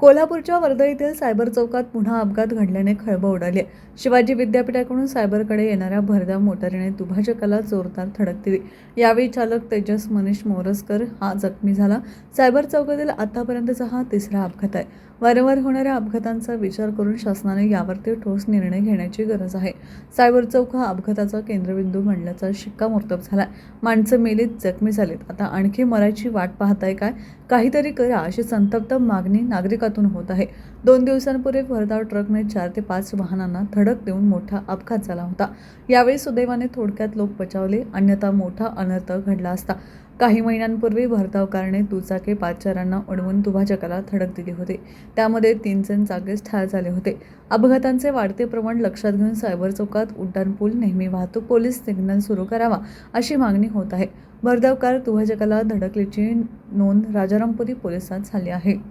कोल्हापूरच्या वर्धा येथील सायबर चौकात पुन्हा अपघात घडल्याने खळबळ उडाली. शिवाजी विद्यापीठाकडून सायबरकडे येणाऱ्या भरधाव मोटारीने दुभाजकाला जोरदार धडक दिली. यावेळी चालक तेजस मनीष मोरसकर हा जखमी झाला. सायबर चौकातील आतापर्यंतचा हा तिसरा अपघात आहे. वारंवार होणाऱ्या अपघातांचा विचार करून शासनाने यावरती ठोस निर्णय घेण्याची गरज आहे. सायबर चौक हा अपघाताचा केंद्रबिंदू म्हणल्याचा शिक्कामोर्तब झाला माणसं मेलीत जखमी झालीत. आता आणखी मरायची वाट पाहताय काय? काहीतरी करा अशी संतप्त मागणी अपघातातून होत आहे. दोन दिवसांपूर्वी भरधाव ट्रकने चार ते पाच वाहनांना धडक देऊन मोठा अपघात झाला होता. यावेळी सुदैवाने थोडक्यात लोक बचावले अन्यथा मोठा अनर्थ घडला असता. काही महिन्यांपूर्वी भरधाव कारने दुचाकी पादचाऱ्यांना अडवून दुभाजकाला धडक दिली होती. त्यामध्ये तीन जण जागेच ठार झाले होते. अपघातांचे वाढते प्रमाण लक्षात घेऊन सायबर चौकात उड्डाणपूल नेहमी वाहतूक पोलीस सिग्नल सुरू करावा अशी मागणी होत आहे. भरधाव कार दुभाजकाला धडकल्याची नोंद राजारामपुरी पोलिसात झाली आहे.